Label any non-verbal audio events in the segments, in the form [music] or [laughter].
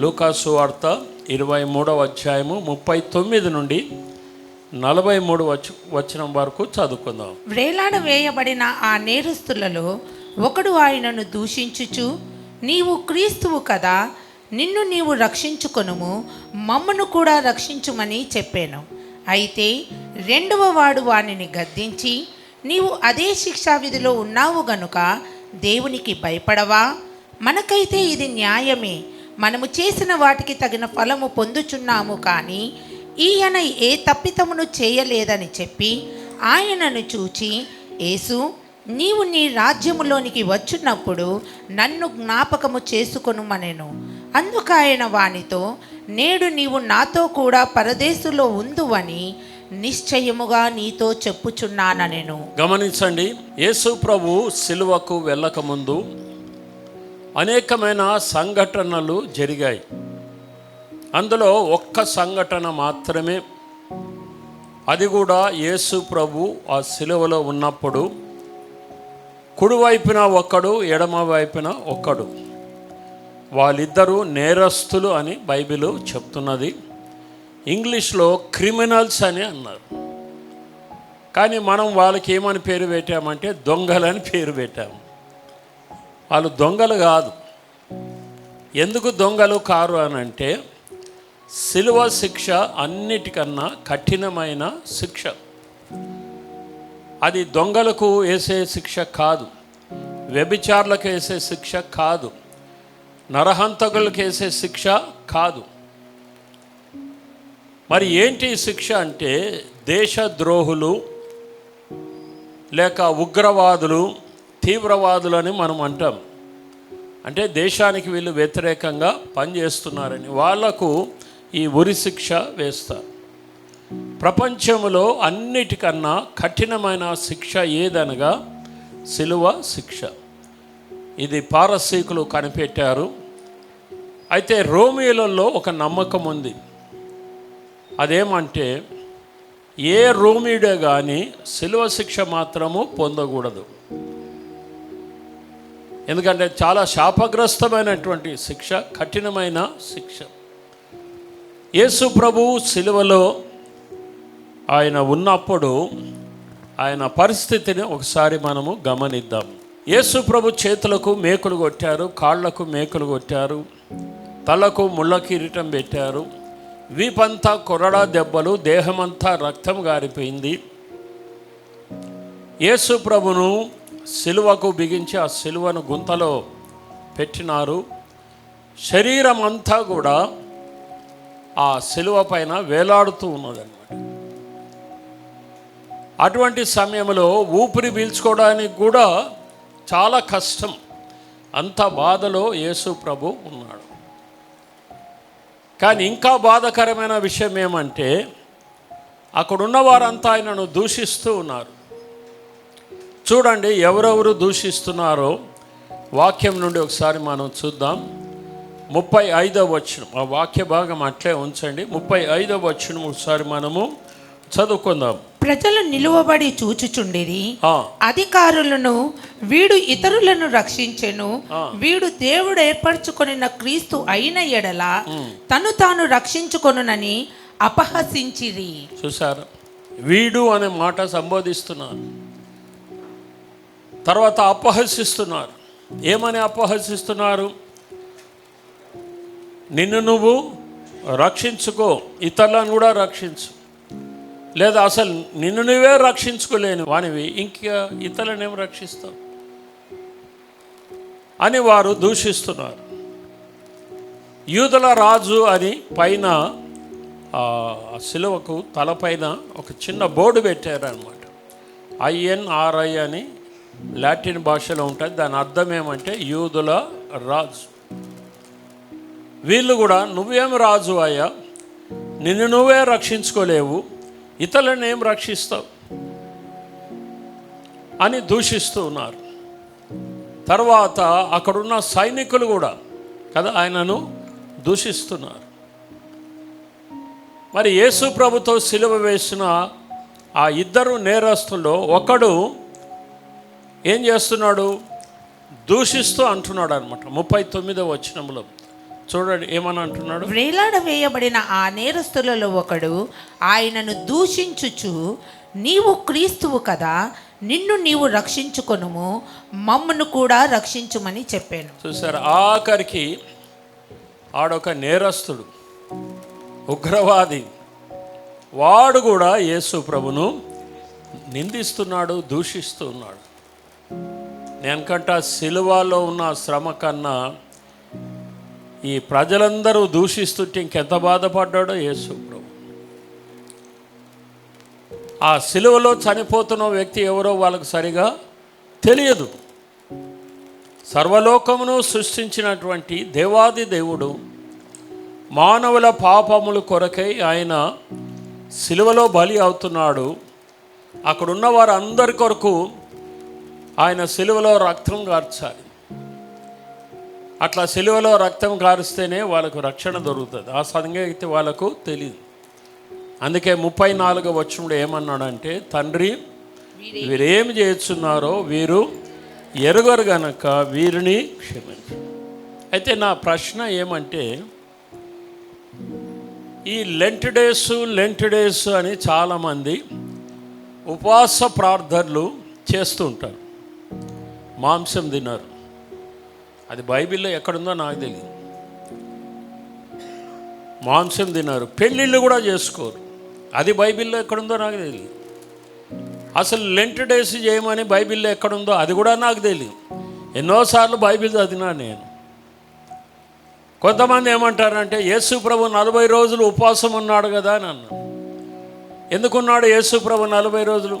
లూకాసు వార్త ఇరవై మూడవ అధ్యాయము ముప్పై తొమ్మిది నుండి నలభై మూడు వచ్చ వచ్చిన వరకు చదువుకుందాం. వేలాడ వేయబడిన ఆ నేరస్తులలో ఒకడు ఆయనను దూషించుచు నీవు క్రీస్తువు కదా నిన్ను నీవు రక్షించుకొనుము మమ్మను కూడా రక్షించుమని చెప్పాను. అయితే రెండవ వాడు వానిని గద్దించి నీవు అదే శిక్షా విధిలో ఉన్నావు గనుక దేవునికి భయపడవా? మనకైతే ఇది న్యాయమే. మనము చేసిన వాటికి తగిన ఫలము పొందుచున్నాము కానీ ఈయన ఏ తప్పితమును చేయలేదని చెప్పి ఆయనను చూచి యేసు నీవు నీ రాజ్యములోనికి వచ్చినప్పుడు నన్ను జ్ఞాపకము చేసుకొనుమనెను. అందుకు ఆయన వానితో నేడు నీవు నాతో కూడా పరదేశులో ఉందువని నిశ్చయముగా నీతో చెప్పుచున్నాననెను. గమనించండి యేసు ప్రభు సిలువకు వెళ్ళకముందు అనేకమైన సంఘటనలు జరిగాయి. అందులో ఒక్క సంఘటన మాత్రమే. అది కూడా యేసు ప్రభు ఆ సిలువలో ఉన్నప్పుడు. కుడివైపున ఒకడు ఎడమ వైపున ఒక్కడు వాళ్ళిద్దరూ నేరస్తులు అని బైబిల్ చెప్తున్నది. ఇంగ్లీష్లో క్రిమినల్స్ అని అన్నారు. కానీ మనం వాళ్ళకి ఏమని పేరు పెట్టామంటే దొంగలని పేరు పెట్టాము. వాళ్ళు దొంగలు కాదు. ఎందుకు దొంగలు కారు అని అంటే సిలువ శిక్ష అన్నిటికన్నా కఠినమైన శిక్ష. అది దొంగలకు వేసే శిక్ష కాదు. వ్యభిచారులకు వేసే శిక్ష కాదు. నరహంతకులకు వేసే శిక్ష కాదు. మరి ఏంటి శిక్ష అంటే దేశద్రోహులు లేక ఉగ్రవాదులు తీవ్రవాదులని మనం అంటాం. అంటే దేశానికి వీళ్ళు వ్యతిరేకంగా పనిచేస్తున్నారని వాళ్ళకు ఈ ఉరి శిక్ష వేస్తారు ప్రపంచంలో అన్నిటికన్నా కఠినమైన శిక్ష ఏదనగా సిలువ శిక్ష. ఇది పారసీకులు కనిపెట్టారు. అయితే రోమియోలలో ఒక నమ్మకం ఉంది. అదేమంటే ఏ రోమిడే కానీ సిలువ శిక్ష మాత్రము పొందకూడదు. ఎందుకంటే చాలా శాపగ్రస్తమైనటువంటి శిక్ష కఠినమైన శిక్ష. యేసు ప్రభు సిలువలో ఆయన ఉన్నప్పుడు ఆయన పరిస్థితిని ఒకసారి మనము గమనిద్దాం. యేసు ప్రభు చేతులకు మేకులు కొట్టారు కాళ్ళకు మేకులు కొట్టారు తలకు ముళ్ళ కిరీటం పెట్టారు. వీపంతా కొరడా దెబ్బలు దేహమంతా రక్తం గారిపోయింది. యేసు ప్రభును సిలువకు బిగించి ఆ సిలువను గుంతలో పెట్టినారు. శరీరం అంతా కూడా ఆ సిలువ పైన వేలాడుతూ ఉన్నదన్నమాట. అటువంటి సమయంలో ఊపిరి పీల్చుకోవడానికి కూడా చాలా కష్టం. అంత బాధలో యేసు ప్రభు ఉన్నాడు. కానీ ఇంకా బాధకరమైన విషయం ఏమంటే అక్కడున్న వారంతా ఆయనను దూషిస్తూ ఉన్నారు. చూడండి ఎవరెవరు దూషిస్తున్నారో వాక్యం నుండి ఒకసారి మనం చూద్దాం. ముప్పై ఐదవ వచనం. ఆ వాక్య భాగం అట్లే ఉంచండి. ముప్పై ఐదవ వచనం ఒకసారి మనము చదువుకుందాం. ప్రజలు నిలువబడి చూచుచుండిరి. ఆ, అధికారులను వీడు ఇతరులను రక్షించెను. వీడు దేవుడు ఏర్పరచుకొనిన క్రీస్తు అయిన ఎడల తను తాను రక్షించుకొనునని అపహసించిరి. చూసారు వీడు అనే మాట సంబోధిస్తున్నారు. తర్వాత అపహసిస్తున్నారు. ఏమని అపహసిస్తున్నారు? నిన్ను నువ్వు రక్షించుకో ఇతరులను కూడా రక్షించు. లేదా అసలు నిన్ను నువ్వే రక్షించుకోలేని వానివి ఇంకా ఇతరులను ఏం రక్షిస్తావు? అని వారు దూషిస్తున్నారు. యూదుల రాజు అని పైన సిలువకు తలపైన ఒక చిన్న బోర్డు పెట్టారనమాట ఐఎన్ఆర్ఐ అని లాటిన్ భాషలో ఉంటుంది. దాని అర్థం ఏమంటే యూదుల రాజు. వీళ్ళు కూడా నువ్వేం రాజు అయ్యా? నిన్ను నువ్వే రక్షించుకోలేవు. ఇతరులను ఏం రక్షిస్తావు? అని దూషిస్తూ ఉన్నారు. తర్వాత అక్కడున్న సైనికులు కూడా కదా ఆయనను దూషిస్తున్నారు. మరి యేసు ప్రభుతో సిలువ వేసిన ఆ ఇద్దరు నేరస్తుల్లో ఒకడు ఏం చేస్తున్నాడు? దూషిస్తూ అంటున్నాడు అనమాట ముప్పై తొమ్మిదో వచనంలో. చూడండి ఏమని అంటున్నాడు? వ్రేలాడ వేయబడిన ఆ నేరస్తులలో ఒకడు ఆయనను దూషించుచు నీవు క్రీస్తువు కదా నిన్ను నీవు రక్షించుకొనుము మమ్మను కూడా రక్షించుమని చెప్పాను. చూసారు ఆఖరికి ఆడొక నేరస్తుడు ఉగ్రవాది వాడు కూడా యేసు ప్రభును నిందిస్తున్నాడు దూషిస్తూ ఉన్నాడు. ఎందుకంటే సిలువలో ఉన్న శ్రమ కన్నా ఈ ప్రజలందరూ దూషిస్తుంటే ఇంకెంత బాధపడ్డాడో యేసు ప్రభు. ఆ సిలువలో చనిపోతున్న వ్యక్తి ఎవరో వాళ్ళకు సరిగా తెలియదు. సర్వలోకమును సృష్టించినటువంటి దేవాది దేవుడు మానవుల పాపములు కొరకై ఆయన సిలువలో బలి అవుతున్నాడు. అక్కడున్న వారందరి కొరకు ఆయన సిలువలో రక్తం కార్చాలి. అట్లా సిలువలో రక్తం కారిస్తేనే వాళ్ళకు రక్షణ దొరుకుతుంది. ఆ సంగతి వాళ్ళకు తెలియదు అందుకే ముప్పై నాలుగు వచ్చినప్పుడు ఏమన్నాడంటే తండ్రి వీరేమి చేస్తున్నారో వీరు ఎరుగరు గనక వీరిని క్షమించు. అయితే నా ప్రశ్న ఏమంటే ఈ లెంట్ డేస్ లెంట్ డేస్ అని చాలామంది ఉపవాస ప్రార్థనలు చేస్తూ ఉంటారు. మాంసం తిన్నారు. అది బైబిల్లో ఎక్కడుందో నాకు తెలియదు మాంసం తిన్నారు. పెళ్ళిళ్ళు కూడా చేసుకోరు. అది బైబిల్లో ఎక్కడుందో నాకు తెలియదు అసలు లెంట్ డేస్ చేయమని బైబిల్లో ఎక్కడుందో అది కూడా నాకు తెలియదు ఎన్నోసార్లు బైబిల్ చదివినా నేను. కొంతమంది ఏమంటారంటే యేసు ప్రభు నలభై రోజులు ఉపవాసం ఉన్నాడు కదా అని అన్నాను ఎందుకున్నాడు యేసు ప్రభు నలభై రోజులు?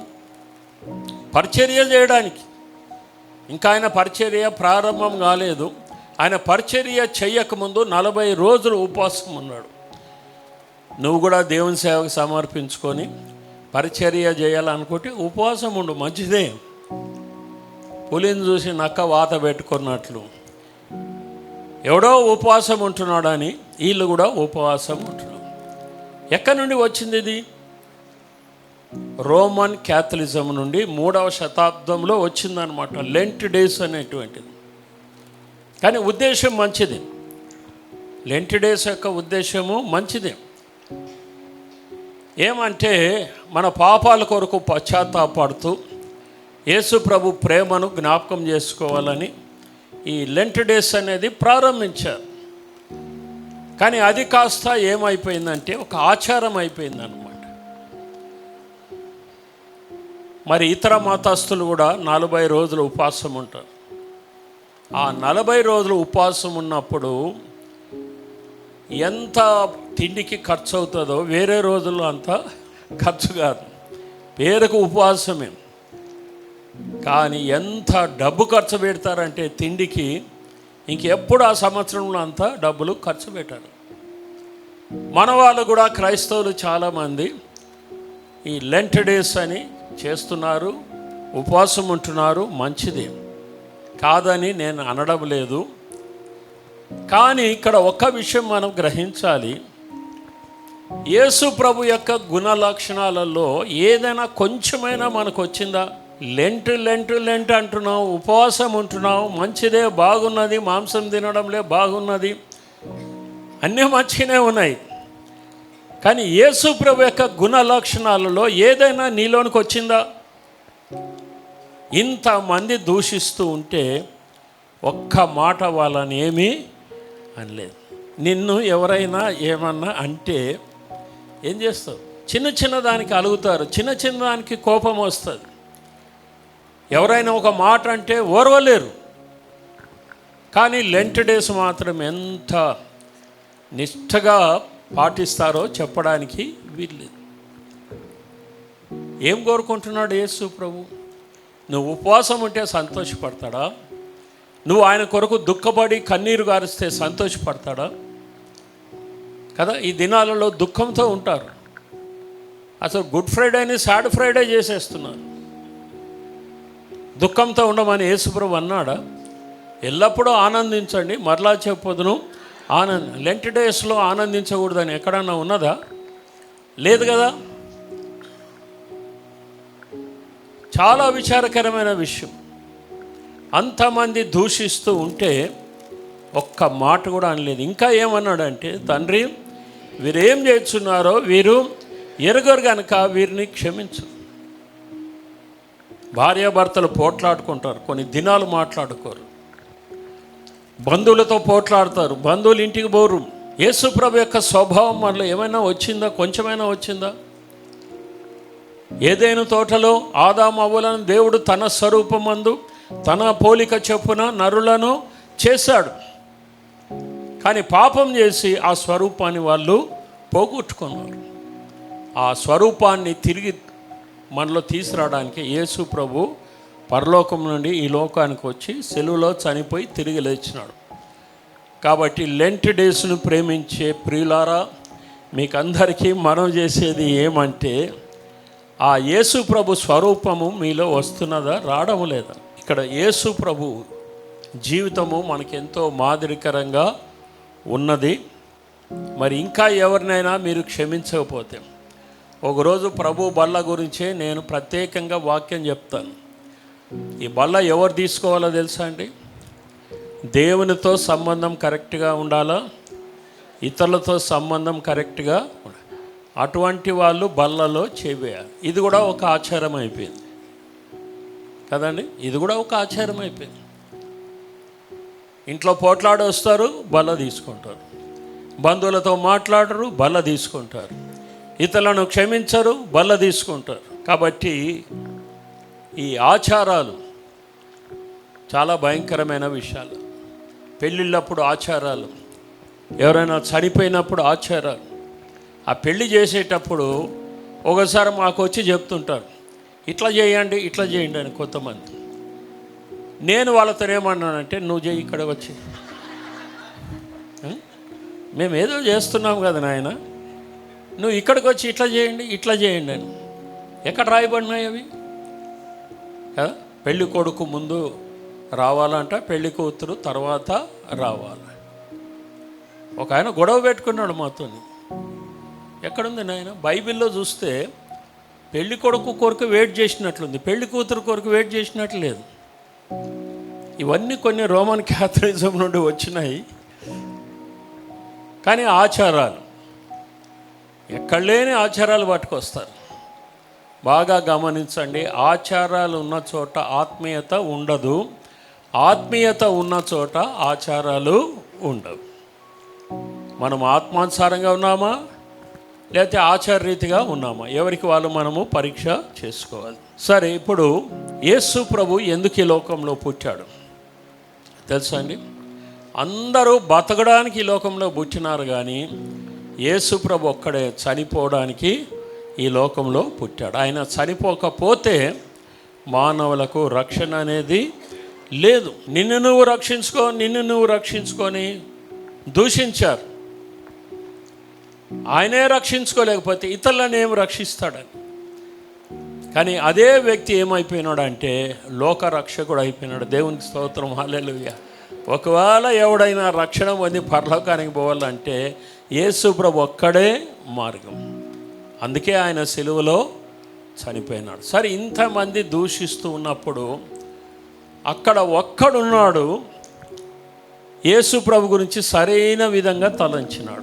పరిచర్య చేయడానికి. ఇంకా ఆయన పరిచర్య ప్రారంభం కాలేదు. ఆయన పరిచర్య చెయ్యకముందు నలభై రోజులు ఉపవాసం ఉన్నాడు. నువ్వు కూడా దేవుని సేవకు సమర్పించుకొని పరిచర్య చేయాలనుకుంటే ఉపవాసం ఉండు మంచిదే. పులిని చూసి నక్క వాత పెట్టుకున్నట్లు. ఎవడో ఉపవాసం ఉంటున్నాడని వీళ్ళు కూడా ఉపవాసం ఉంటున్నాడు ఎక్కడి నుండి వచ్చింది ఇది? రోమన్ క్యాథలిజం నుండి మూడవ శతాబ్దంలో వచ్చిందనమాట లెంట్ డేస్ అనేటువంటిది. కానీ ఉద్దేశం మంచిది. లెంట్ డేస్ యొక్క ఉద్దేశము మంచిది. ఏమంటే మన పాపాల కొరకు పశ్చాత్తాపడుతూ యేసు ప్రభు ప్రేమను జ్ఞాపకం చేసుకోవాలని ఈ లెంట్ డేస్ అనేది ప్రారంభించారు. కానీ అది కాస్త ఏమైపోయిందంటే ఒక ఆచారం అయిపోయిందనమాట మరి ఇతర మతస్థులు కూడా నలభై రోజులు ఉపవాసం ఉంటారు. ఆ నలభై రోజులు ఉపవాసం ఉన్నప్పుడు ఎంత తిండికి ఖర్చు అవుతుందో వేరే రోజుల్లో అంత ఖర్చు కాదు. పేరుకు ఉపవాసమే. కానీ ఎంత డబ్బు ఖర్చు పెడతారంటే తిండికి ఇంకెప్పుడు ఆ సంవత్సరంలో అంత డబ్బులు ఖర్చు పెట్టారు. మన వాళ్ళు కూడా క్రైస్తవులు చాలామంది ఈ లెంట్ డేస్ అని చేస్తున్నారు ఉపవాసం ఉంటున్నారు మంచిదే. కాదని నేను అనడం లేదు. కానీ ఇక్కడ ఒక్క విషయం మనం గ్రహించాలి. యేసు ప్రభు యొక్క గుణ లక్షణాలలో ఏదైనా కొంచెమైనా మనకు వచ్చిందా? లెంట్ లెంట్ లెంట్ అంటున్నాం ఉపవాసం ఉంటున్నాం మంచిదే బాగున్నది మాంసం తినడంలే బాగున్నది. అన్నీ మంచిగానే ఉన్నాయి. కానీ యేసు ప్రభు యొక్క గుణ లక్షణాలలో ఏదైనా నీలోనికి వచ్చిందా? ఇంతమంది దూషిస్తూ ఉంటే ఒక్క మాట వాళ్ళని ఏమీ అనలేదు. నిన్ను ఎవరైనా ఏమన్నా అంటే ఏం చేస్తావు? చిన్న చిన్న దానికి అలుగుతారు. చిన్న చిన్న దానికి కోపం వస్తుంది. ఎవరైనా ఒక మాట అంటే ఓర్వలేరు. కానీ లెంట్ డేస్ మాత్రం ఎంత నిష్ఠగా పాటిస్తారో చెప్పడానికి వీల్లేదు. ఏం కోరుకుంటున్నాడు యేసు ప్రభు? నువ్వు ఉపవాసం ఉంటే సంతోషపడతాడా? నువ్వు ఆయన కొరకు దుఃఖపడి కన్నీరు గారిస్తే సంతోషపడతాడా? కదా ఈ దినాలలో దుఃఖంతో ఉంటారు. అసలు గుడ్ ఫ్రైడేని సాడ్ ఫ్రైడే చేసేస్తున్నారు. దుఃఖంతో ఉండమని యేసుప్రభు అన్నాడా? ఎల్లప్పుడూ ఆనందించండి. మరలా చెప్పదును. ఆనంద లెంట్ డేస్లో ఆనందించకూడదని ఎక్కడన్నా ఉన్నదా? లేదు కదా? చాలా విచారకరమైన విషయం. అంతమంది దూషిస్తూ ఉంటే ఒక్క మాట కూడా అనలేదు. ఇంకా ఏమన్నాడంటే తండ్రి వీరేం చేస్తున్నారో వీరు ఎరగరు కనుక వీరిని క్షమించు. భార్యాభర్తలు పోట్లాడుకుంటారు కొన్ని దినాలు మాట్లాడుకోరు. బంధువులతో పోట్లాడతారు బంధువులు ఇంటికి పోరు. యేసుప్రభు యొక్క స్వభావం మనలో ఏమైనా వచ్చిందా? కొంచెమైనా వచ్చిందా? ఏదైనా తోటలో ఆదాము అవ్వలను దేవుడు తన స్వరూపమందు తన పోలిక చొప్పున నరులను చేశాడు. కానీ పాపం చేసి ఆ స్వరూపాన్ని వాళ్ళు పోగొట్టుకున్నారు. ఆ స్వరూపాన్ని తిరిగి మనలో తీసుకురావడానికి యేసు ప్రభు పరలోకం నుండి ఈ లోకానికి వచ్చి సెలువులో చనిపోయి తిరిగి లేచినాడు. కాబట్టి లెంట్ డేస్ను ప్రేమించే ప్రియులారా మీకు అందరికీ మనం చేసేది ఏమంటే ఆ యేసు ప్రభు స్వరూపము మీలో వస్తున్నదా రావడం లేదా? ఇక్కడ యేసు ప్రభు జీవితము మనకెంతో మాదిరికరంగా ఉన్నది. మరి ఇంకా ఎవరినైనా మీరు క్షమించకపోతే ఒకరోజు ప్రభు బల్ల గురించే నేను ప్రత్యేకంగా వాక్యం చెప్తాను. ఈ బల్ల ఎవరు తీసుకోవాలో తెలుసా అండి? దేవునితో సంబంధం కరెక్ట్గా ఉండాలా? ఇతరులతో సంబంధం కరెక్ట్గా అటువంటి వాళ్ళు బల్లలో చేయాలి ఇది కూడా ఒక ఆచారం అయిపోయింది. కదండి? ఇది కూడా ఒక ఆచారం అయిపోయింది. ఇంట్లో పోట్లాడి వస్తారు బల్ల తీసుకుంటారు. బంధువులతో మాట్లాడరు బల్ల తీసుకుంటారు. ఇతరులను క్షమించరు బల్ల తీసుకుంటారు. కాబట్టి ఈ ఆచారాలు చాలా భయంకరమైన విషయాలు. పెళ్ళిళ్ళప్పుడు ఆచారాలు ఎవరైనా చనిపోయినప్పుడు ఆచారాలు. ఆ పెళ్ళి చేసేటప్పుడు ఒకసారి మాకు వచ్చి చెప్తుంటారు ఇట్లా చేయండి ఇట్లా చేయండి అని కొంతమంది. నేను వాళ్ళతో ఏమన్నానంటే నువ్వు చేయి ఇక్కడ వచ్చి. మేము ఏదో చేస్తున్నాం కదా నాయన నువ్వు ఇక్కడికి వచ్చి ఇట్లా చేయండి ఇట్లా చేయండి అని. ఎక్కడ రాయబడినాయి అవి? పెళ్ళి కొడుకు ముందు రావాలంట పెళ్ళి కూతురు తర్వాత రావాలి. ఒక ఆయన గొడవ పెట్టుకున్నాడు మాతో ఎక్కడుంది నాయన? బైబిల్లో చూస్తే పెళ్ళి కొడుకు కొరకు వెయిట్ చేసినట్లుంది పెళ్ళి కూతురు కొరకు వెయిట్ చేసినట్లు లేదు. ఇవన్నీ కొన్ని రోమన్ క్యాథలిజం నుండి వచ్చినాయి. కానీ ఆచారాలు ఎక్కడ లేని ఆచారాలు పట్టుకొస్తారు బాగా గమనించండి ఆచారాలు ఉన్న చోట ఆత్మీయత ఉండదు. ఆత్మీయత ఉన్న చోట ఆచారాలు ఉండవు. మనం ఆత్మానుసారంగా ఉన్నామా? లేకపోతే ఆచారరీతిగా ఉన్నామా? ఎవరికి వాళ్ళు మనము పరీక్ష చేసుకోవాలి. సరే ఇప్పుడు యేసు ప్రభు ఎందుకు ఈ లోకంలో పుట్టాడు? తెలుసా అండి? అందరూ బతకడానికి ఈ లోకంలో పుట్టినారు కానీ యేసు ప్రభు ఒక్కడే చనిపోవడానికి ఈ లోకంలో పుట్టాడు. ఆయన చనిపోకపోతే మానవులకు రక్షణ అనేది లేదు. నిన్ను నువ్వు రక్షించుకో నిన్ను నువ్వు రక్షించుకొని దూషించారు. ఆయనే రక్షించుకోలేకపోతే ఇతరులను ఏం రక్షిస్తాడని కానీ అదే వ్యక్తి ఏమైపోయినాడంటే లోక రక్షకుడు అయిపోయినాడు. దేవునికి స్తోత్రం హాలేలుయ్య ఒకవేళ ఎవడైనా రక్షణ పొంది పరలోకానికి పోవాలంటే యేసు ప్రభు ఒక్కడే మార్గం. అందుకే ఆయన సెలువులో చనిపోయినాడు. సరే ఇంతమంది దూషిస్తూ ఉన్నప్పుడు అక్కడ ఒక్కడున్నాడు యేసు ప్రభు గురించి సరైన విధంగా తలంచినాడు.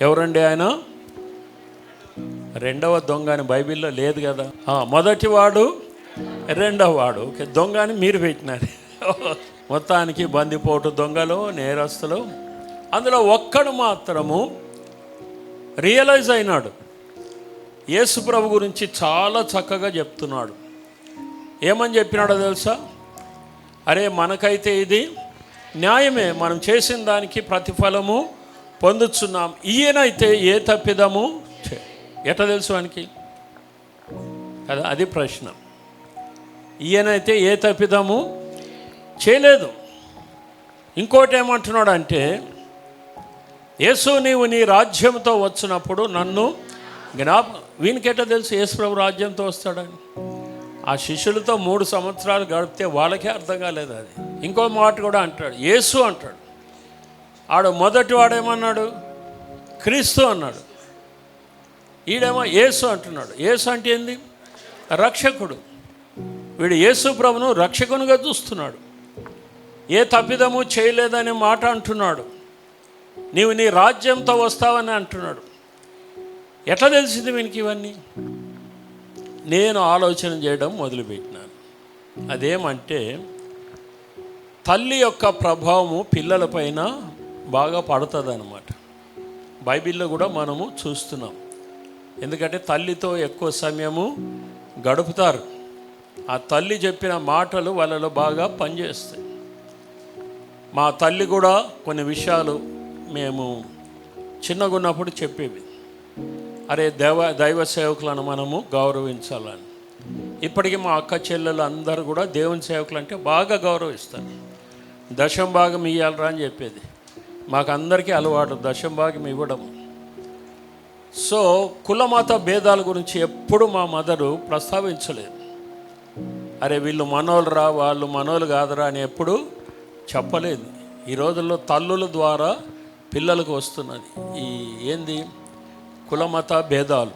ఎవరండి ఆయన? రెండవ దొంగ అని బైబిల్లో లేదు కదా? మొదటివాడు రెండవ వాడు. ఓకే దొంగ అని మీరు పెట్టినారు. [laughs] మొత్తానికి బందిపోటు దొంగలు నేరస్తులు. అందులో ఒక్కడు మాత్రము రియలైజ్ అయినాడు. యేసు ప్రభు గురించి చాలా చక్కగా చెప్తున్నాడు. ఏమని చెప్పినాడో తెలుసా? అరే మనకైతే ఇది న్యాయమే. మనం చేసిన దానికి ప్రతిఫలము పొందుతున్నాం ఈయనైతే ఏ తప్పిదము ఎట తెలుసు వానికి? కదా అది ప్రశ్న. ఈయనైతే ఏ తప్పిదము చేయలేదు. ఇంకోటి ఏమంటున్నాడు అంటే యేసు నీవు నీ రాజ్యంతో వచ్చినప్పుడు నన్ను జ్ఞాప వీనికెట్లా తెలుసు? యేసు ప్రభు రాజ్యంతో వస్తాడని. ఆ శిష్యులతో మూడు సంవత్సరాలు గడిపితే వాళ్ళకే అర్థం కాలేదు అది. ఇంకో మాట కూడా అంటాడు. యేసు అంటాడు. ఆడు మొదటి వాడేమన్నాడు? క్రీస్తు అన్నాడు. ఈడేమో యేసు అంటున్నాడు. యేసు అంటే ఏంది? రక్షకుడు. వీడు యేసు ప్రభును రక్షకునిగా చూస్తున్నాడు. ఏ తప్పిదము చేయలేదనే మాట అంటున్నాడు. నీవు నీ రాజ్యంతో వస్తావని అంటున్నాడు. ఎట్లా తెలిసింది వీనికి ఇవన్నీ? నేను ఆలోచన చేయడం మొదలుపెట్టినాను. అదేమంటే తల్లి యొక్క ప్రభావము పిల్లలపైన బాగా పడుతుందన్నమాట. బైబిల్లో కూడా మనము చూస్తున్నాం. ఎందుకంటే తల్లితో ఎక్కువ సమయము గడుపుతారు. ఆ తల్లి చెప్పిన మాటలు వాళ్ళలో బాగా పనిచేస్తాయి. మా తల్లి కూడా కొన్ని విషయాలు మేము చిన్నగా ఉన్నప్పుడు చెప్పేవి. అరే దేవ దైవ సేవకులను మనము గౌరవించాలని. ఇప్పటికీ మా అక్క చెల్లెలు అందరూ కూడా దేవుని సేవకులు అంటే బాగా గౌరవిస్తారు. దశం భాగం ఇవ్వాలరా అని చెప్పేది. మాకు అందరికీ అలవాటు దశం భాగం ఇవ్వడం. సో కులమత భేదాల గురించి ఎప్పుడు మా మదరు ప్రస్తావించలేదు. అరే వీళ్ళు మనోళ్ళు రా వాళ్ళు మనోళ్ళు కాదురా అని ఎప్పుడు చెప్పలేదు. ఈ రోజుల్లో తల్లుల ద్వారా పిల్లలకు వస్తున్నది. ఈ ఏంది? కులమత భేదాలు.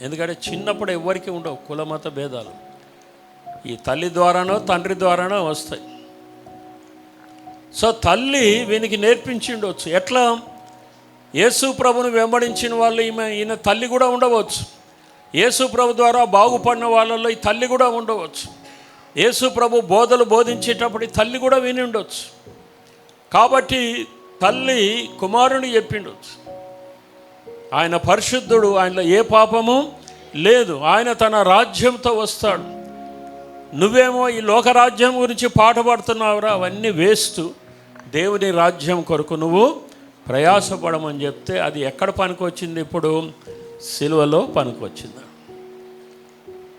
ఎందుకంటే చిన్నప్పుడు ఎవరికి ఉండవు కులమత భేదాలు. ఈ తల్లి ద్వారానో తండ్రి ద్వారానో వస్తాయి. సో తల్లి వీనికి నేర్పించిండొచ్చు. ఎట్లా? యేసు ప్రభుని వెంబడించిన వాళ్ళు ఈమె ఈయన తల్లి కూడా ఉండవచ్చు. యేసు ప్రభు ద్వారా బాగుపడిన వాళ్ళల్లో ఈ తల్లి కూడా ఉండవచ్చు. యేసు ప్రభు బోధలు బోధించేటప్పుడు ఈ తల్లి కూడా విని ఉండొచ్చు. కాబట్టి తల్లి కుమారుని చెప్పిండొచ్చు. ఆయన పరిశుద్ధుడు ఆయనలో ఏ పాపము లేదు. ఆయన తన రాజ్యంతో వస్తాడు. నువ్వేమో ఈ లోకరాజ్యం గురించి పాట పాడుతున్నావురా అవన్నీ వేస్తూ దేవుని రాజ్యం కొరకు నువ్వు ప్రయాసపడమని చెప్తే అది ఎక్కడ పనికొచ్చింది ఇప్పుడు? సిలువలో పనికొచ్చింది.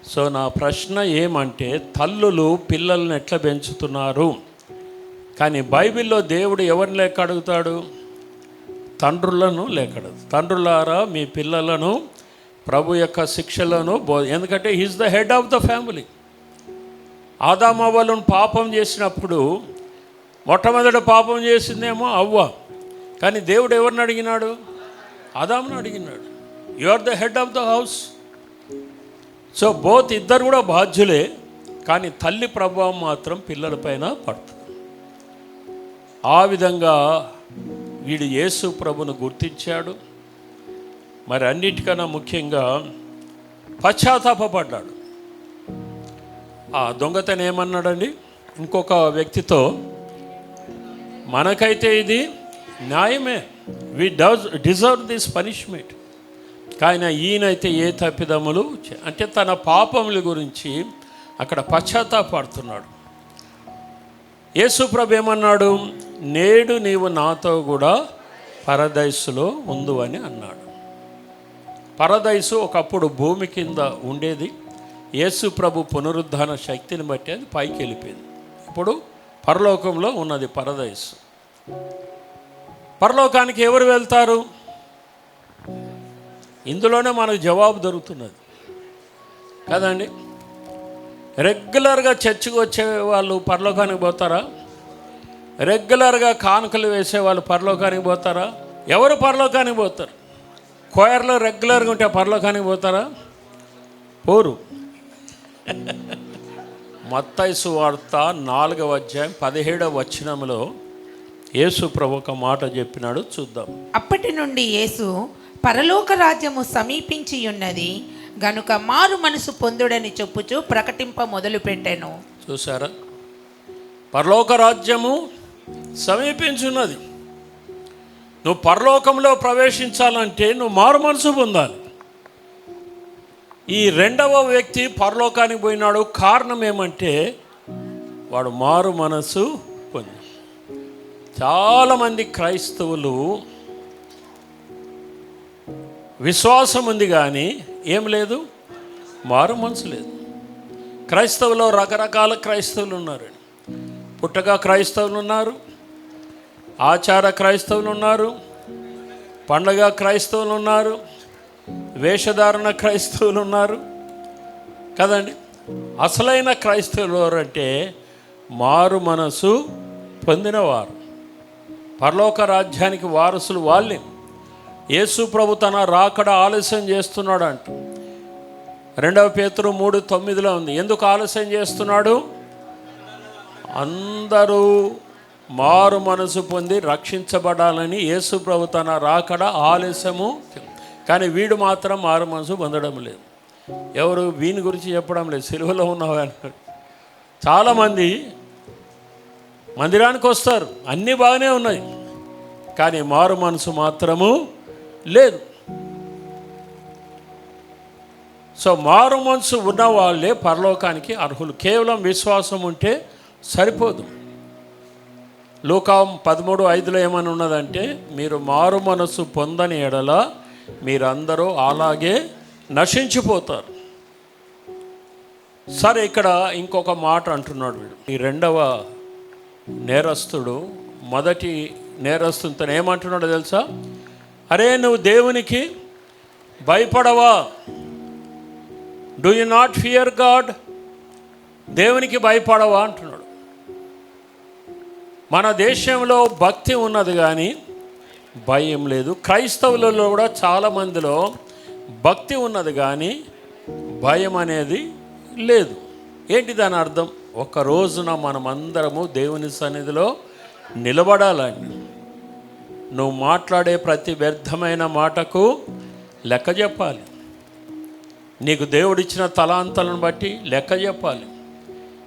సో నా ప్రశ్న ఏమంటే తల్లులు పిల్లల్ని ఎట్లా పెంచుతున్నారు? కానీ బైబిల్లో దేవుడు ఎవరిని లెక్క అడుగుతాడు? తండ్రులను లేకడదు. తండ్రులారా మీ పిల్లలను ప్రభు యొక్క శిక్షలను బో ఎందుకంటే he's the head of the family ఆదామవ్వలను పాపం చేసినప్పుడు మొట్టమొదటి పాపం చేసిందేమో అవ్వ. కానీ దేవుడు ఎవరిని అడిగినాడు? ఆదామును అడిగినాడు. You are the head of the house so both ఇద్దరు కూడా బాధ్యులే కానీ తల్లి ప్రభావం మాత్రం పిల్లలపైన పడుతుంది. ఆ విధంగా వీడు యేసు ప్రభును గుర్తించాడు. మరి అన్నిటికన్నా ముఖ్యంగా పశ్చాత్తాపడ్డాడు ఆ దొంగతనం ఏమన్నాడండి? ఇంకొక వ్యక్తితో మనకైతే ఇది న్యాయమే. We does deserve this punishment కానీ ఈయనైతే ఏ తప్పిదములు అంటే తన పాపముల గురించి అక్కడ పశ్చాత్తాపడుతున్నాడు యేసుప్రభు ఏమన్నాడు? నేడు నీవు నాతో కూడా పరదైసులో ఉందు అని అన్నాడు. పరదైసు ఒకప్పుడు భూమి కింద ఉండేది. యేసు ప్రభు పునరుద్ధాన శక్తిని బట్టి అది పైకి వెళ్ళిపోయింది. ఇప్పుడు పరలోకంలో ఉన్నది పరదైసు పరలోకానికి ఎవరు వెళ్తారు? ఇందులోనే మనకు జవాబు దొరుకుతున్నది. కదండి? రెగ్యులర్గా చర్చికి వచ్చే వాళ్ళు పరలోకానికి పోతారా? రెగ్యులర్గా కానుకలు వేసే వాళ్ళు పరలోకానికి పోతారా? ఎవరు పరలోకానికి పోతారు? కోయర్లో రెగ్యులర్గా ఉంటే పరలోకానికి పోతారా? పోరు. [laughs] మత్తైసు వార్త నాలుగవ అధ్యాయం పదిహేడవ వచనంలో యేసు ప్రభు ఒక మాట చెప్పినాడు చూద్దాం. అప్పటి నుండి యేసు పరలోక రాజ్యము సమీపించి ఉన్నది గనుక మారు మనసు పొందుడని చెప్పుచు ప్రకటింప మొదలు పెట్టాను చూసారా పరలోక రాజ్యము సమీపించున్నది. నువ్వు పరలోకంలో ప్రవేశించాలంటే నువ్వు మారు మనసు పొందాలి. ఈ రెండవ వ్యక్తి పరలోకానికి పోయినాడు. కారణం ఏమంటే వాడు మారు మనసు పొంది చాలామంది క్రైస్తవులు విశ్వాసం ఉంది కానీ ఏం లేదు మారు మనసు లేదు. క్రైస్తవులో రకరకాల క్రైస్తవులు ఉన్నారు. పుట్టగా క్రైస్తవులు ఉన్నారు ఆచార క్రైస్తవులు ఉన్నారు పండగ క్రైస్తవులు ఉన్నారు వేషధారణ క్రైస్తవులు ఉన్నారు. కదండి? అసలైన క్రైస్తవులు ఎవరంటే మారు మనసు పొందినవారు. పరలోక రాజ్యానికి వారసులు వాళ్ళే. యేసు ప్రభు తన రాకడ ఆలస్యం చేస్తున్నాడు అంట రెండవ పేతురు మూడు తొమ్మిదిలో ఉంది. ఎందుకు ఆలస్యం చేస్తున్నాడు? అందరూ మారు మనసు పొంది రక్షించబడాలని యేసు ప్రభు తన రాకడ ఆలస్యము కానీ వీడు మాత్రం మారు మనసు పొందడం లేదు. ఎవరు వీని గురించి చెప్పడం లేదు. సిలువలో ఉన్నవారు చాలామంది మందిరానికి వస్తారు. అన్నీ బాగానే ఉన్నాయి. కానీ మారు మనసు మాత్రము లేదు. సో మారు మనసు ఉన్న వాళ్ళే పరలోకానికి అర్హులు. కేవలం విశ్వాసం ఉంటే సరిపోదు. లోకం పదమూడు ఐదులో ఏమని ఉన్నదంటే మీరు మారు మనసు పొందని ఎడల మీరందరూ అలాగే నశించిపోతారు. సరే ఇక్కడ ఇంకొక మాట అంటున్నాడు వీడు. ఈ రెండవ నేరస్తుడు మొదటి నేరస్తుతో ఏమంటున్నాడో తెలుసా? అరే నువ్వు దేవునికి భయపడవా? Do you not fear God దేవునికి భయపడవా అంటున్నాడు. మన దేశంలో భక్తి ఉన్నది కానీ భయం లేదు. క్రైస్తవులలో కూడా చాలామందిలో భక్తి ఉన్నది కానీ భయం అనేది లేదు. ఏంటి దాని అర్థం? ఒక రోజున మనమందరము దేవుని సన్నిధిలో నిలబడాలని. నువ్వు మాట్లాడే ప్రతి వ్యర్థమైన మాటకు లెక్క చెప్పాలి. నీకు దేవుడిచ్చిన తలాంతలను బట్టి లెక్క చెప్పాలి.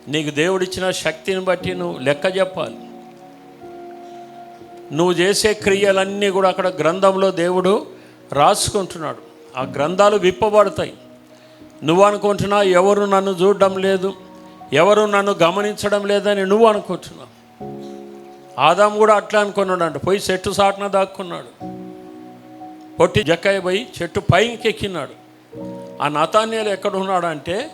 నీకు దేవుడిచ్చిన శక్తిని బట్టి నువ్వు లెక్క చెప్పాలి. నువ్వు చేసే క్రియలన్నీ కూడా అక్కడ గ్రంథంలో దేవుడు రాసుకుంటున్నాడు. ఆ గ్రంథాలు విప్పబడతాయి. నువ్వు అనుకుంటున్నావు ఎవరు నన్ను చూడడం లేదు ఎవరు నన్ను గమనించడం లేదని నువ్వు అనుకుంటున్నావు. ఆదాం కూడా అట్లా అనుకున్నాడు అంట పోయి చెట్టు సాటున దాక్కున్నాడు. పొట్టి జక్కయ్య పోయి చెట్టు పైకి ఎక్కినాడు ఆ నతాన్యాలు ఎక్కడ ఉన్నాడంటే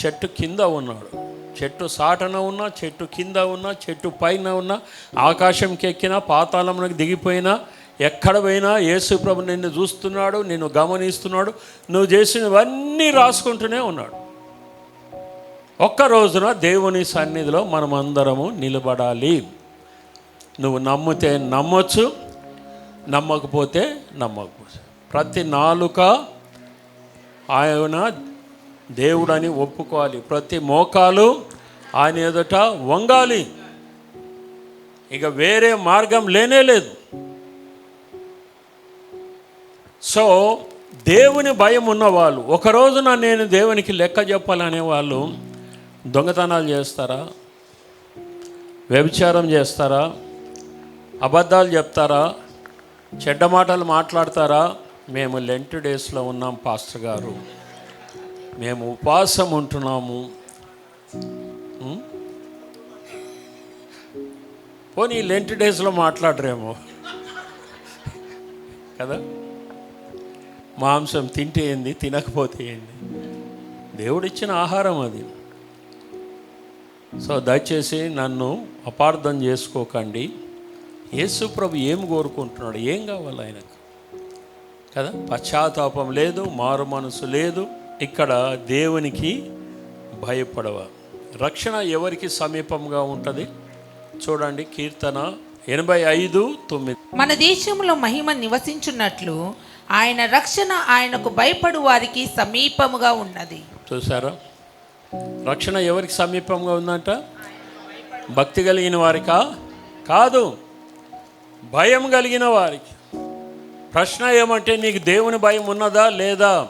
చెట్టు కింద ఉన్నాడు. చెట్టు సాటన ఉన్నా చెట్టు కింద ఉన్నా చెట్టు పైన ఉన్నా ఆకాశంకి ఎక్కినా పాతాళంలోకి దిగిపోయినా ఎక్కడ పోయినా యేసుప్రభు నిన్ను చూస్తున్నాడు నిన్ను గమనిస్తున్నాడు నువ్వు చేసినవన్నీ రాసుకుంటూనే ఉన్నాడు. ఒక్క రోజున దేవుని సన్నిధిలో మనమందరము నిలబడాలి. నువ్వు నమ్మితే నమ్మొచ్చు నమ్మకపోతే నమ్మకపోవచ్చు. ప్రతి నాలుక ఆయన దేవుడని ఒప్పుకోవాలి. ప్రతి మోకాలు ఆయన ఎదుట వంగాలి. ఇక వేరే మార్గం లేనే లేదు. సో దేవుని భయం ఉన్నవాళ్ళు ఒక రోజున నేను దేవునికి లెక్క చెప్పాలనే వాళ్ళు దొంగతనాలు చేస్తారా? వ్యభిచారం చేస్తారా? అబద్ధాలు చెప్తారా? చెడ్డ మాటలు మాట్లాడతారా? మేము లెంట్ డేస్లో ఉన్నాం పాస్టర్ గారు. మేము ఉపవాసం ఉంటున్నాము. పోనీ లెంట్ డేస్లో మాట్లాడరేమో. కదా? మాంసం తింటే ఏంది తినకపోతే ఏంది? దేవుడిచ్చిన ఆహారం అది. సో దయచేసి నన్ను అపార్థం చేసుకోకండి. యేసు ప్రభు ఏం కోరుకుంటున్నాడు? ఏం కావాలి ఆయనకు? కదా? పశ్చాత్తాపం లేదు మారు మనసు లేదు ఇక్కడ దేవునికి భయపడవ. రక్షణ ఎవరికి సమీపంగా ఉంటుంది? చూడండి కీర్తన ఎనభై ఐదు తొమ్మిది. మన దేశంలో మహిమ నివసించున్నట్లు ఆయన రక్షణ ఆయనకు భయపడు వారికి సమీపముగా ఉన్నది. చూసారా రక్షణ ఎవరికి సమీపంగా ఉందంట? భక్తి కలిగిన వారికా? కాదు. భయం కలిగిన వారికి. ప్రశ్న ఏమంటే నీకు దేవుని భయం ఉన్నదా లేదా?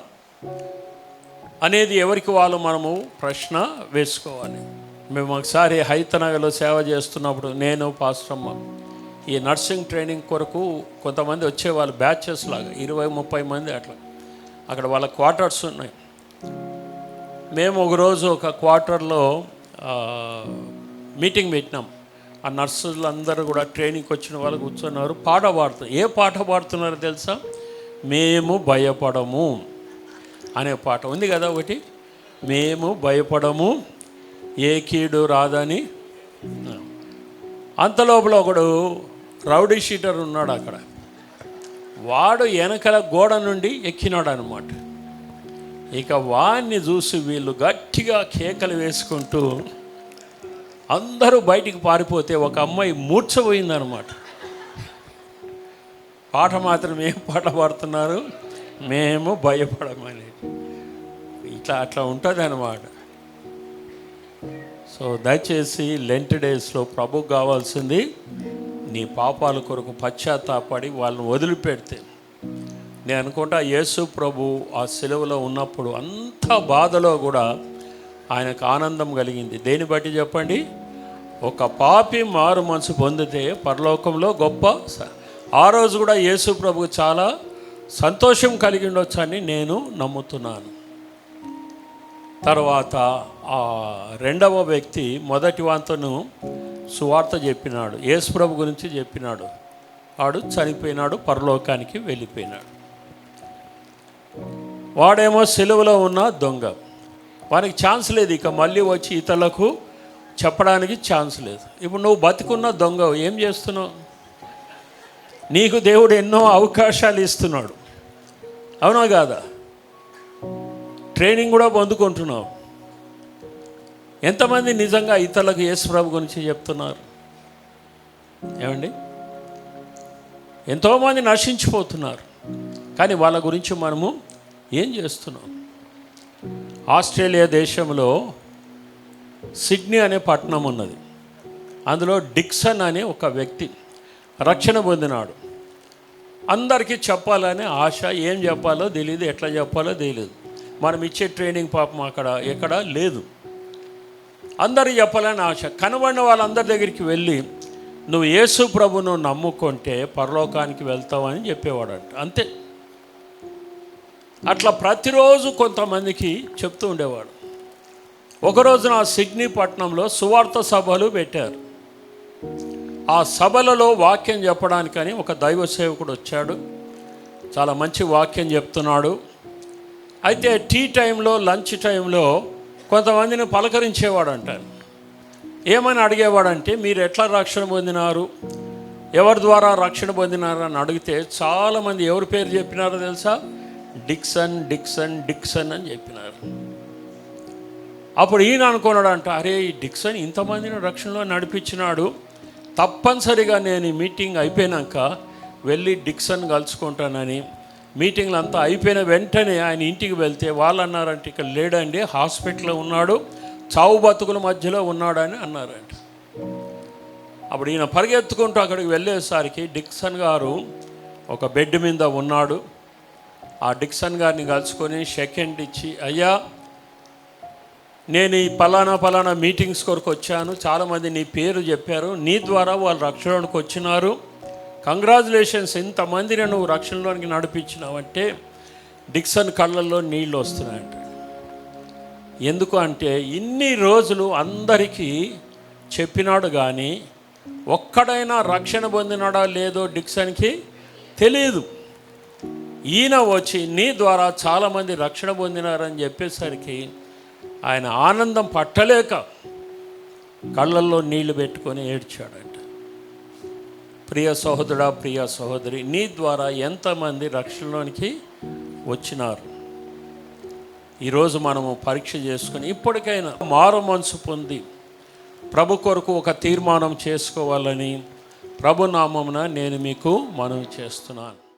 అనేది ఎవరికి వాళ్ళు మనము ప్రశ్న వేసుకోవాలి. మేము ఒకసారి హైతనగర్లో సేవ చేస్తున్నప్పుడు నేను పాస్టమ్మ ఈ నర్సింగ్ ట్రైనింగ్ కొరకు కొంతమంది వచ్చేవాళ్ళు బ్యాచెస్ లాగా ఇరవై ముప్పై మంది అట్లా. అక్కడ వాళ్ళ క్వార్టర్స్ ఉన్నాయి. మేము ఒకరోజు ఒక క్వార్టర్లో మీటింగ్ పెట్టినాం. ఆ నర్సులు అందరూ కూడా ట్రైనింగ్కి వచ్చిన వాళ్ళు కూర్చున్నారు. పాట పాడుతున్నారు ఏ పాట పాడుతున్నారో తెలుసా? మేము భయపడము అనే పాట ఉంది కదా ఒకటి? మేము భయపడము ఏ కీడు రాదని. అంతలోపల ఒకడు రౌడీ షీటర్ ఉన్నాడు అక్కడ. వాడు వెనకల గోడ నుండి ఎక్కినాడు అనమాట ఇక వాణ్ణి చూసి వీళ్ళు గట్టిగా కేకలు వేసుకుంటూ అందరూ బయటికి పారిపోతే ఒక అమ్మాయి మూర్చపోయిందనమాట పాట మాత్రం ఏం పాట పాడుతున్నారు? మేము భయపడమని. ఇట్లా అట్లా ఉంటుంది అనమాట సో దయచేసి లెంట్ డేస్లో ప్రభుకు కావాల్సింది నీ పాపాల కొరకు పశ్చాత్తాపడి వాళ్ళని వదిలిపెడితే. నేను అనుకుంటా యేసు ప్రభు ఆ సెలవులో ఉన్నప్పుడు అంత బాధలో కూడా ఆయనకు ఆనందం కలిగింది. దేని బట్టి చెప్పండి? ఒక పాపి మారు మనసు పొందితే పరలోకంలో గొప్ప స- ఆ రోజు కూడా యేసు ప్రభు చాలా సంతోషం కలిగి ఉండొచ్చని నేను నమ్ముతున్నాను. తర్వాత ఆ రెండవ వ్యక్తి మొదటి వాంతను సువార్త చెప్పినాడు. యేసు ప్రభు గురించి చెప్పినాడు. వాడు చనిపోయినాడు పరలోకానికి వెళ్ళిపోయినాడు. వాడేమో సెలవులో ఉన్న దొంగ. వానికి ఛాన్స్ లేదు. ఇక మళ్ళీ వచ్చి ఇతరులకు చెప్పడానికి ఛాన్స్ లేదు. ఇప్పుడు నువ్వు బతికున్న దొంగ ఏం చేస్తున్నావు? నీకు దేవుడు ఎన్నో అవకాశాలు ఇస్తున్నాడు. అవునా కాదా? ట్రైనింగ్ కూడా పొందుకుంటున్నావు. ఎంతమంది నిజంగా ఇతరులకు యేసు ప్రభు గురించి చెప్తున్నారు? ఏమండి? ఎంతోమంది నశించిపోతున్నారు. కానీ వాళ్ళ గురించి మనము ఏం చేస్తున్నాం? ఆస్ట్రేలియా దేశంలో సిడ్నీ అనే పట్టణం ఉన్నది. అందులో డిక్సన్ అనే ఒక వ్యక్తి రక్షణ పొందినాడు. అందరికీ చెప్పాలనే ఆశ ఏం చెప్పాలో తెలియదు ఎట్లా చెప్పాలో తెలియదు మనం ఇచ్చే ట్రైనింగ్ పాపం అక్కడ ఎక్కడ లేదు. అందరికి చెప్పాలని ఆశ. కనబడిన వాళ్ళందరి దగ్గరికి వెళ్ళి నువ్వు యేసు ప్రభును నమ్ముకుంటే పరలోకానికి వెళ్తావని చెప్పేవాడంట. అంతే. అట్లా ప్రతిరోజు కొంతమందికి చెప్తూ ఉండేవాడు. ఒకరోజు నా సిడ్నీ పట్టణంలో సువార్త సభలు పెట్టారు. ఆ సభలలో వాక్యం చెప్పడానికని ఒక దైవ సేవకుడు వచ్చాడు. చాలా మంచి వాక్యం చెప్తున్నాడు. అయితే టీ టైంలో లంచ్ టైంలో కొంతమందిని పలకరించేవాడంట ఏమని అడిగేవాడంటే మీరు ఎట్లా రక్షణ పొందినారు? ఎవరి ద్వారా రక్షణ పొందినారు? అని అడిగితే చాలామంది ఎవరి పేరు చెప్పినారో తెలుసా? డిక్సన్ డిక్సన్ డిక్సన్ అని చెప్పినారు. అప్పుడు ఈయన అనుకున్నాడంట అరే ఈ డిక్సన్ ఇంతమందిని రక్షణలో నడిపించినాడు. తప్పనిసరిగా నేను ఈ మీటింగ్ అయిపోయినాక వెళ్ళి డిక్సన్ కలుసుకుంటానని. మీటింగ్లు అంతా అయిపోయిన వెంటనే ఆయన ఇంటికి వెళ్తే వాళ్ళు అన్నారంటే ఇక్కడ లేడండి హాస్పిటల్లో ఉన్నాడు చావు బతుకుల మధ్యలో ఉన్నాడని అన్నారంట. అప్పుడు ఈయన పరిగెత్తుకుంటూ అక్కడికి వెళ్ళేసరికి డిక్సన్ గారు ఒక బెడ్ మీద ఉన్నాడు. ఆ డిక్సన్ గారిని కలుసుకొని సెకండ్ ఇచ్చి అయ్యా నేను ఈ పలానా పలానా మీటింగ్స్ కొరకు వచ్చాను. చాలామంది నీ పేరు చెప్పారు. నీ ద్వారా వాళ్ళు రక్షణలోకి వచ్చినారు. కంగ్రాచులేషన్స్ ఇంతమందిని నువ్వు రక్షణలోనికి నడిపించినావంటే డిక్సన్ కళ్ళల్లో నీళ్ళు వస్తున్నాయంట. ఎందుకు అంటే ఇన్ని రోజులు అందరికీ చెప్పినాడు కానీ ఒక్కడైనా రక్షణ పొందినాడా లేదో డిక్సన్కి తెలియదు ఈయన వచ్చి నీ ద్వారా చాలామంది రక్షణ పొందినారని చెప్పేసరికి ఆయన ఆనందం పట్టలేక కళ్ళల్లో నీళ్ళు పెట్టుకొని ఏడ్చాడంట. ప్రియ సహోదరా ప్రియ సహోదరి నీ ద్వారా ఎంతమంది రక్షణలోనికి వచ్చినారు? ఈరోజు మనము పరీక్ష చేసుకుని ఇప్పటికైనా మారు మనసు పొంది ప్రభు కొరకు ఒక తీర్మానం చేసుకోవాలని ప్రభునామమున నేను మీకు మనవి చేస్తున్నాను.